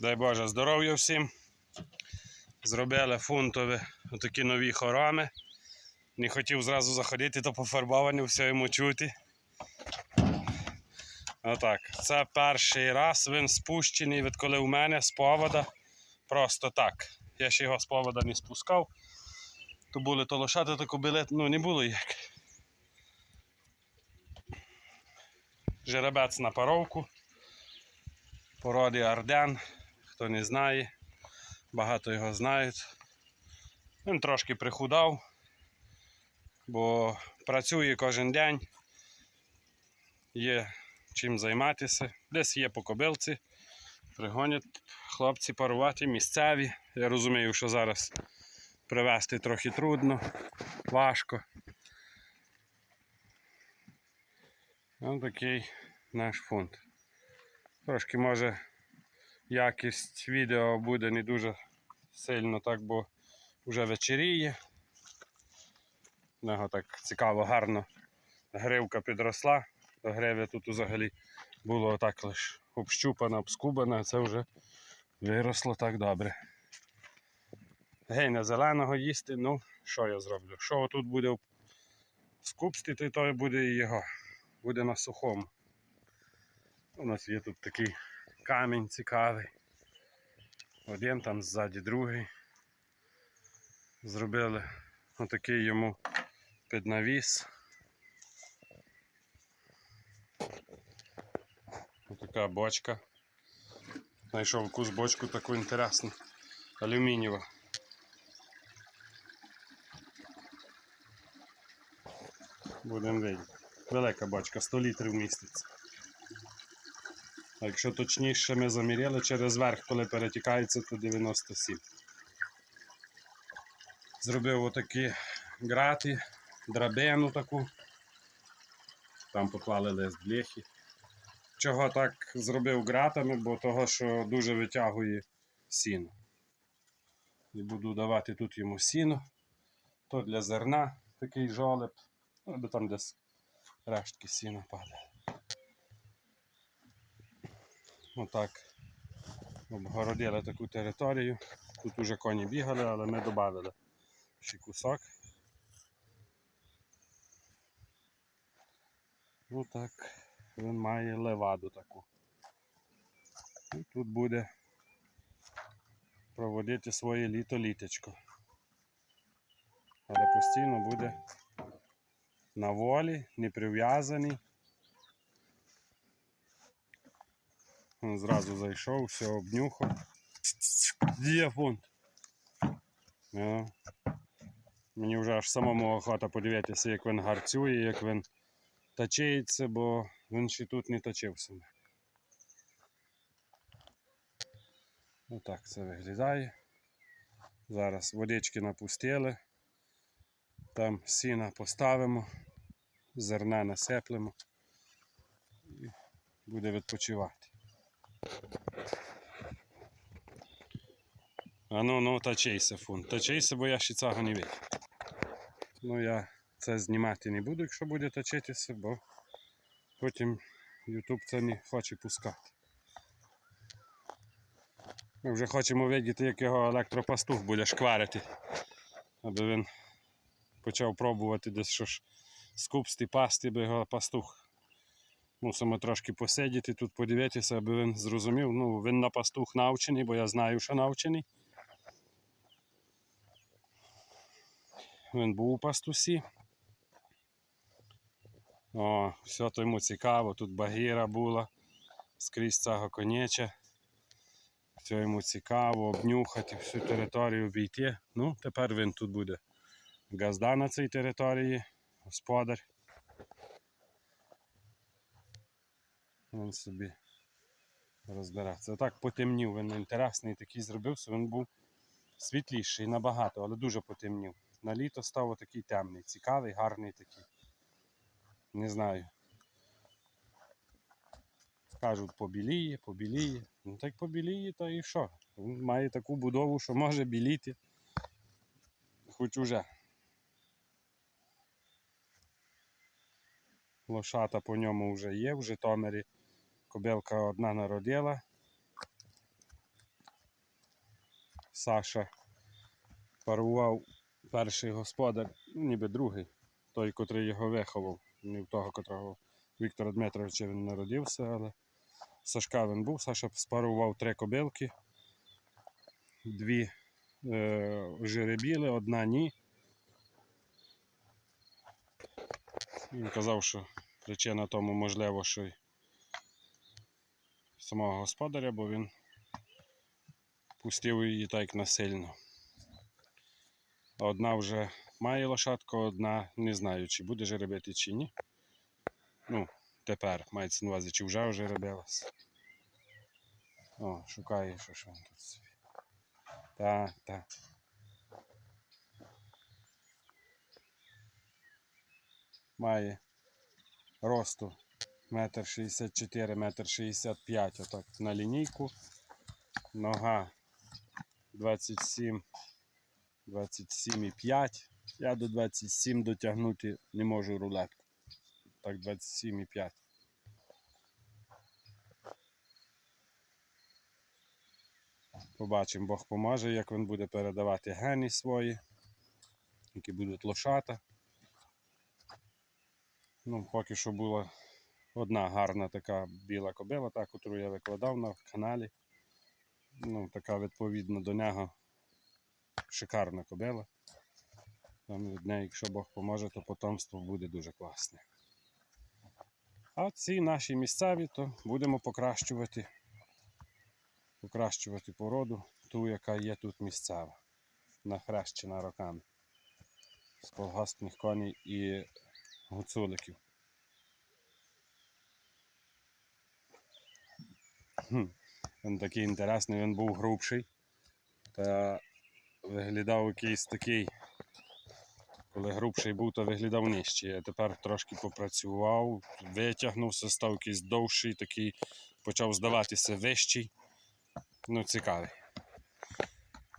Дай Боже здоров'я всім. Зробили фунтові отакі нові хорами. Не хотів зразу заходити, то пофарбовані, все йому чути. Отак. Це перший раз він спущений, відколи у мене з повода. Просто так. Я ще його з повода не спускав. То були то лошати, то кобили, ну не було як. Жеребець на паровку. Породи Арден. Хто не знає, багато його знають. Він трошки прихудав, бо працює кожен день, є чим займатися. Десь є по кобилці, пригонять хлопці парувати місцеві. Я розумію, що зараз привезти трохи трудно, важко. Ось такий наш фунт. Трошки може якість відео буде не дуже сильно так, бо вже вечеріє. В нього так цікаво, гарно гривка підросла. До гриви тут взагалі було так лише общупана, обскубана, це вже виросло так добре. Гейна зеленого їсти, ну що я зроблю? Що тут буде в скупстві, то буде і його. Буде на сухому. У нас є тут такий камінь цікавий. Один там ззаді другий. Зробили отакий йому піднавіс. Отака бочка. Знайшов якусь бочку таку інтересну. Алюмінієва. Будемо видіти. Велика бочка, 100 літрів міститься. Якщо точніше ми заміряли через верх, коли перетікається, то 97. Зробив отакі грати, драбину таку. Там поклали лист бляхи. Чого так зробив гратами, бо того, що дуже витягує сіно. І буду давати тут йому сіно. То для зерна такий жолеб, або там десь рештки сіна падає. Отак. Обгородили таку територію. Тут уже коні бігали, але ми додали ще кусок. Ну так, він має леваду таку. І тут буде проводити своє літо-літочко. Але постійно буде на волі, не прив'язаний. Зразу зайшов, все обнюхав. Є фунт. Ну, Мені вже аж самому охота подивитися, як він гарцює, як він точиться, бо він ще тут не точився. Отак це виглядає. Зараз водички напустили. Там сіна поставимо, зерна насиплемо і буде відпочивати. А ну, ну, точися, фун. Точися, бо я ще цього не бачив. Ну, я це знімати не буду, якщо буде точитися, бо потім YouTube це не хоче пускати. Ми вже хочемо видіти, як його електропастух буде шкварити, аби він почав пробувати десь що ж скупсти, пасти, би його пастух. Мусимо трошки посидіти тут, подивитися, аби він зрозумів. Ну, він на пастух навчений, бо я знаю, що навчений. Він був у пастусі. О, все то йому цікаво. Тут багіра була скрізь цього коняча. Все йому цікаво, обнюхати, всю територію обійти. Ну, тепер він тут буде газда на цій території, господар. Він собі розбирається. Так потемнів, він інтересний такий зробився, він був світліший набагато, але дуже потемнів. На літо став такий темний, цікавий, гарний такий. Не знаю. Кажуть, побіліє, побіліє. Ну так побіліє, то і що? Він має таку будову, що може біліти. Хоч уже. Лошата по ньому вже є, в Житомирі. Кобилка одна народила. Саша парував перший господар, ну, ніби другий, той, котрий його виховав, не в того, котрого Віктора Дмитровича він народився, але Сашка він був. Саша спарував три кобилки, дві е, жеребіли, одна ні. Він казав, що причина тому можливо, що самого господаря, бо він пустив її так насильно. Одна вже має лошадку, одна не знаю, чи буде жеребити, чи ні. Ну, тепер мається на увазі, чи вже вже робилась. О, шукає, що ж він тут собі. Так, так. Має росту метр шістдесят чотири, метр шістдесят п'ять, отак на лінійку. Нога 27, 27,5. Я до 27 дотягнути не можу рулетку. Так, 27,5. Побачимо, Бог поможе, як він буде передавати гени свої, які будуть лошата. Ну, поки що була одна гарна така біла кобила, та, яку я викладав на каналі. Ну, така відповідно до нього шикарна кобила. Там від неї, якщо Бог поможе, то потомство буде дуже класне. А ці наші місцеві, то будемо покращувати, покращувати породу, ту, яка є тут місцева, нахрещена роками. З колгоспних коней і гуцуликів. Він такий інтересний, він був грубший. Та виглядав якийсь такий. Коли грубший був, то виглядав нижчий. А тепер трошки попрацював, витягнувся, став якийсь довший, такий, почав здаватися вищий. Ну, цікавий.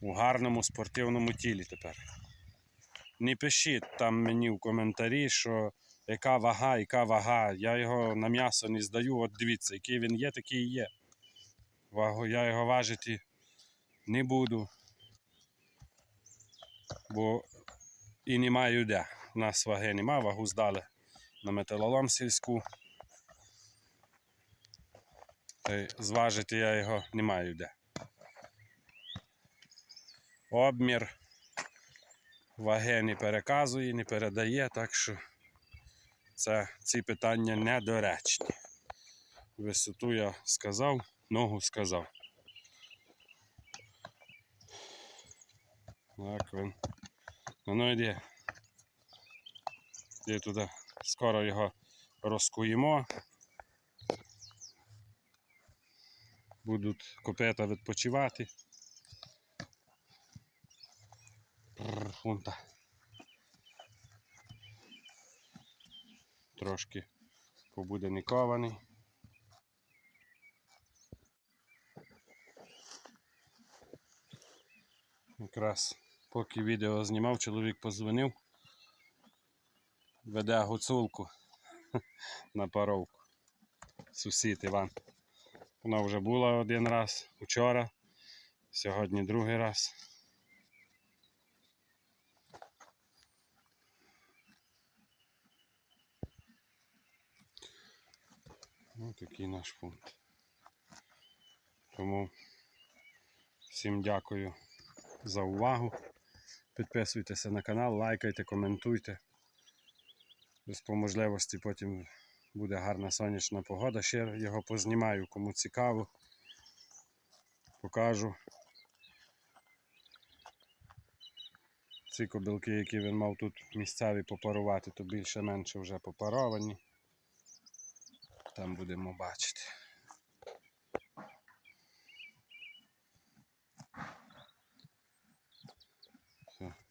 У гарному спортивному тілі тепер. Не пишіть там мені в коментарі, що яка вага, яка вага. Я його на м'ясо не здаю. От дивіться, який він є, такий і є. Вагу, я його важити не буду. Бо і не маю де. У нас ваги нема, вагу здали на металолом сільську. Зважити я його не маю де. Обмір ваги не переказує, не передає, так що це, ці питання недоречні. Висоту я сказав, ногу сказав. Так він. Ну, ну йди. Йди туди. Скоро його розкуємо. Будуть копита відпочивати. Фунта. Трошки побуде не кований. Якраз поки відео знімав, чоловік позвонив. Веде гуцулку на паровку. Сусід Іван. Вона вже була один раз вчора, сьогодні другий раз. Ось такий наш пункт. Тому всім дякую за увагу. Підписуйтеся на канал, лайкайте, коментуйте. Десь по можливості потім буде гарна сонячна погода. Ще його познімаю, кому цікаво. Покажу. Ці кобилки, які він мав тут місцеві попарувати, то більше-менше вже попаровані. Там будемо бачити.